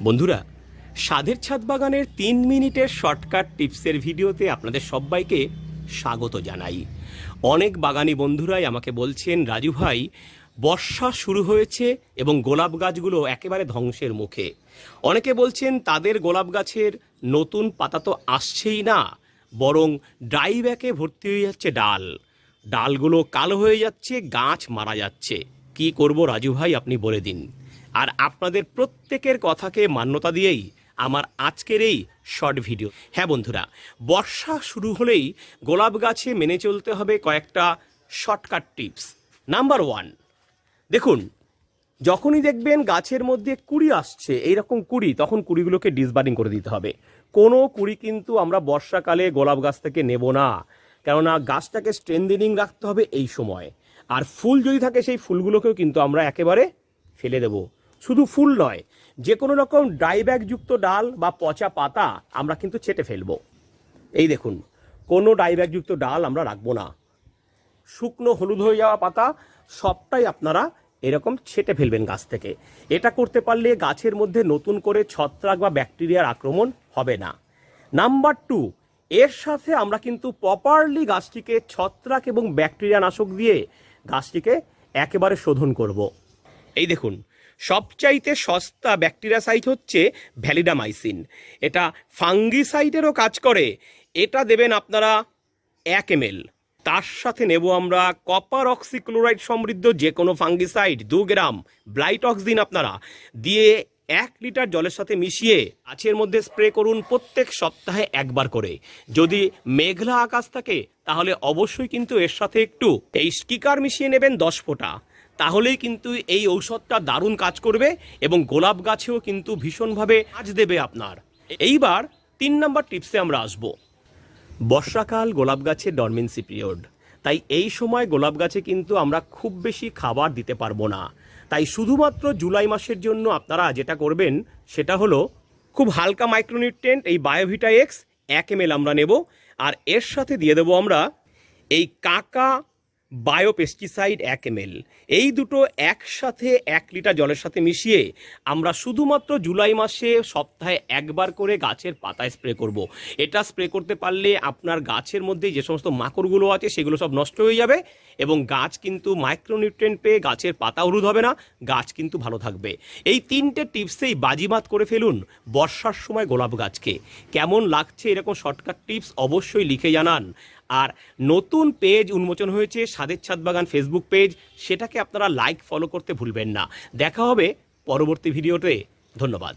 বন্ধুরা, স্বাদের ছাদ বাগানের তিন মিনিটের শর্টকাট টিপসের ভিডিওতে আপনাদের সবাইকে স্বাগত জানাই। অনেক বাগানি বন্ধুরাই আমাকে বলছেন, রাজু ভাই, বর্ষা শুরু হয়েছে এবং গোলাপ গাছগুলো একেবারে ধ্বংসের মুখে। অনেকে বলছেন, তাদের গোলাপ গাছের নতুন পাতা তো আসছেই না, বরং ড্রাই ব্যাকে ভর্তি হয়ে যাচ্ছে ডাল। ডালগুলো কালো হয়ে যাচ্ছে, গাছ মারা যাচ্ছে। কি করব রাজু ভাই, আপনি বলে দিন। আর আপনাদের প্রত্যেকের কথাকে মান্যতা দিয়েই আমার আজকের এই শর্ট ভিডিও। হ্যাঁ বন্ধুরা, বর্ষা শুরু হলেই গোলাপ গাছে মেনে চলতে হবে কয়েকটা শর্টকাট টিপস। নাম্বার ওয়ান, দেখুন, যখনই দেখবেন গাছের মধ্যে কুড়ি আসছে, এইরকম কুড়ি, তখন কুড়িগুলোকে ডিসবার্ডিং করে দিতে হবে। কোনো কুড়ি কিন্তু আমরা বর্ষাকালে গোলাপ গাছ থেকে নেব না, কেননা গাছটাকে স্ট্রেন্দিনিং রাখতে হবে এই সময়। আর ফুল যদি থাকে, সেই ফুলগুলোকেও কিন্তু আমরা একেবারে ফেলে দেব। শুধু ফুল নয়, যে কোনো রকম ডাইব্যাগযুক্ত ডাল বা পচা পাতা আমরা কিন্তু ছেটে ফেলব। এই দেখুন, কোনো ডাইব্যাগযুক্ত ডাল আমরা রাখব না। শুকনো হলুদ হয়ে যাওয়া পাতা সবটাই আপনারা এরকম ছেটে ফেলবেন গাছ থেকে। এটা করতে পারলে গাছের মধ্যে নতুন করে ছত্রাক বা ব্যাকটেরিয়ার আক্রমণ হবে না। নাম্বার টু এর সাথে আমরা কিন্তু প্রপারলি গাছটিকে ছত্রাক এবং ব্যাকটেরিয়া নাশক দিয়ে গাছটিকে একেবারে শোধন করব। এই দেখুন সবচাইতে সস্তা ব্যাকটেরিয়াসাইড হচ্ছে ভ্যালিডামাইসিন। এটা ফাঙ্গিসাইডেরও কাজ করে। এটা দেবেন আপনারা এক এম তার সাথে নেব আমরা কপার অক্সিক্লোরাইড সমৃদ্ধ যে কোনো ফাঙ্গিসাইড, দু গ্রাম ব্লাইটক্স দিন আপনারা। দিয়ে এক লিটার জলের সাথে মিশিয়ে গাছের মধ্যে স্প্রে করুন প্রত্যেক সপ্তাহে একবার করে। যদি মেঘলা আকাশ থাকে, তাহলে অবশ্যই কিন্তু এর সাথে একটু এই স্টিকার মিশিয়ে নেবেন দশ ফোঁটা। তাহলেই কিন্তু এই ঔষধটা দারুণ কাজ করবে এবং গোলাপ গাছেও কিন্তু ভীষণভাবে কাজ দেবে আপনার। এইবার তিন নম্বর টিপসে আমরা আসব। বর্ষাকাল গোলাপ গাছের ডরমেন্সি পিরিয়ড। তাই এই সময় গোলাপ গাছে কিন্তু আমরা খুব বেশি খাবার দিতে পারব না। তাই শুধুমাত্র জুলাই মাসের জন্য আপনারা যেটা করবেন সেটা হলো খুব হালকা মাইক্রোনিউট্রেন্ট এই বায়োভিটা এক্স, এক এম আমরা নেব। আর এর সাথে দিয়ে দেবো আমরা এই কাকা বায়ো পেস্টিসাইড এক এম এই দুটো একসাথে এক লিটার জলের সাথে মিশিয়ে আমরা শুধুমাত্র জুলাই মাসে সপ্তাহে একবার করে গাছের পাতায় স্প্রে করব। এটা স্প্রে করতে পারলে আপনার গাছের মধ্যে যে সমস্ত মাকড়গুলো আছে সেগুলো সব নষ্ট হয়ে যাবে এবং গাছ কিন্তু মাইক্রোনিউট্রেন্ট পেয়ে গাছের পাতা হলুদ হবে না, গাছ কিন্তু ভালো থাকবে। এই তিনটে টিপসেই বাজিমাত করে ফেলুন বর্ষার সময় গোলাপ গাছকে। কেমন লাগছে এরকম শর্টকাট টিপস অবশ্যই লিখে জানান। আর নতুন পেজ উন্মোচন হয়েছে সাদের ছাদ বাগান ফেসবুক পেজ। সেটাকে আপনারা লাইক ফলো করতে ভুলবেন না। দেখা হবে পরবর্তী ভিডিওতে। ধন্যবাদ।